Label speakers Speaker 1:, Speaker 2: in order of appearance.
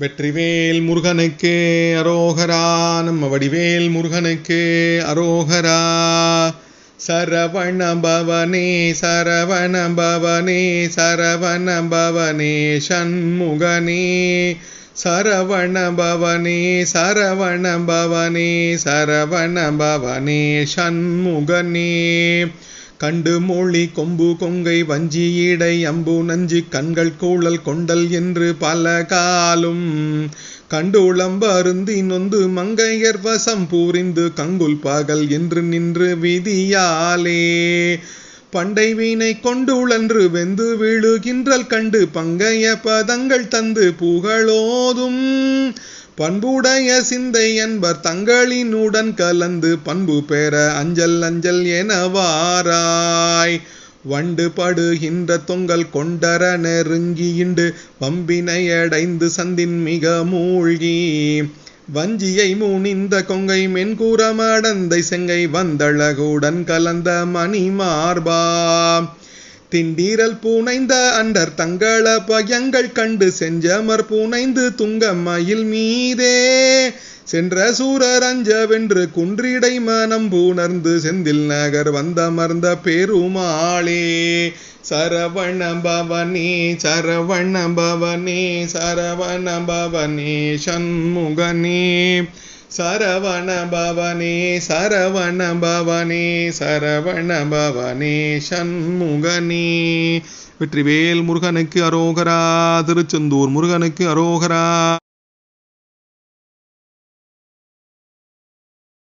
Speaker 1: வெற்றிவேல் முருகனுக்கு அரோகரா நம்ம வடிவேல் முருகனுக்கு அரோகரா. சரவண பவனே சரவண பவனே சரவண பவனே சண்முகனே. சரவண பவனே சரவண பவனே சரவண பவனே சண்முகனே. கண்டு மொழி கொம்பு கொங்கை வஞ்சி ஈடை அம்பு நஞ்சு கண்கள் கூழல் கொண்டல் என்று பல காலும். கண்டு உளம்ப அருந்தி நொந்து மங்கையர் வசம் பூரிந்து கங்குல் பகல் என்று நின்று விதியாலே. பண்டை வீணை கொண்டுழன்று வெந்து விழுகின்றல் கண்டு பங்கைய பதங்கள் தந்து புகழோதும். பண்புடைய சிந்தை என்பர் தங்களினுடன் கலந்து பண்பு பெற அஞ்சல் அஞ்சல் என வாராய். வண்டு படுகின்ற தொங்கல் கொண்டர நெருங்கியிண்டு வம்பினையடைந்து சந்தின் மிக மூழ்கி. வஞ்சியை முனிந்த கொங்கை மென்கூறமடந்தை செங்கை வந்தழகுடன் கலந்த மணி மார்பா. திண்டீரல் பூனைந்த அண்டர் தங்கள பயங்கள் கண்டு செஞ்சமர் பூனைந்து துங்க மயில் மீதே. சென்ற சூரர் அஞ்சவென்று குன்றிடை மனம் பூணர்ந்து செந்தில் நகர் வந்தமர்ந்த பெருமாளே. சரவண பவனே சரவண பவனே சரவண பவனே சண்முகனே. சரவண பவனே சரவண பவனே சரவண பவனே சண்முகனே. வெற்றிவேல் முருகனுக்கு அரோகரா திருச்செந்தூர் முருகனுக்கு அரோகரா.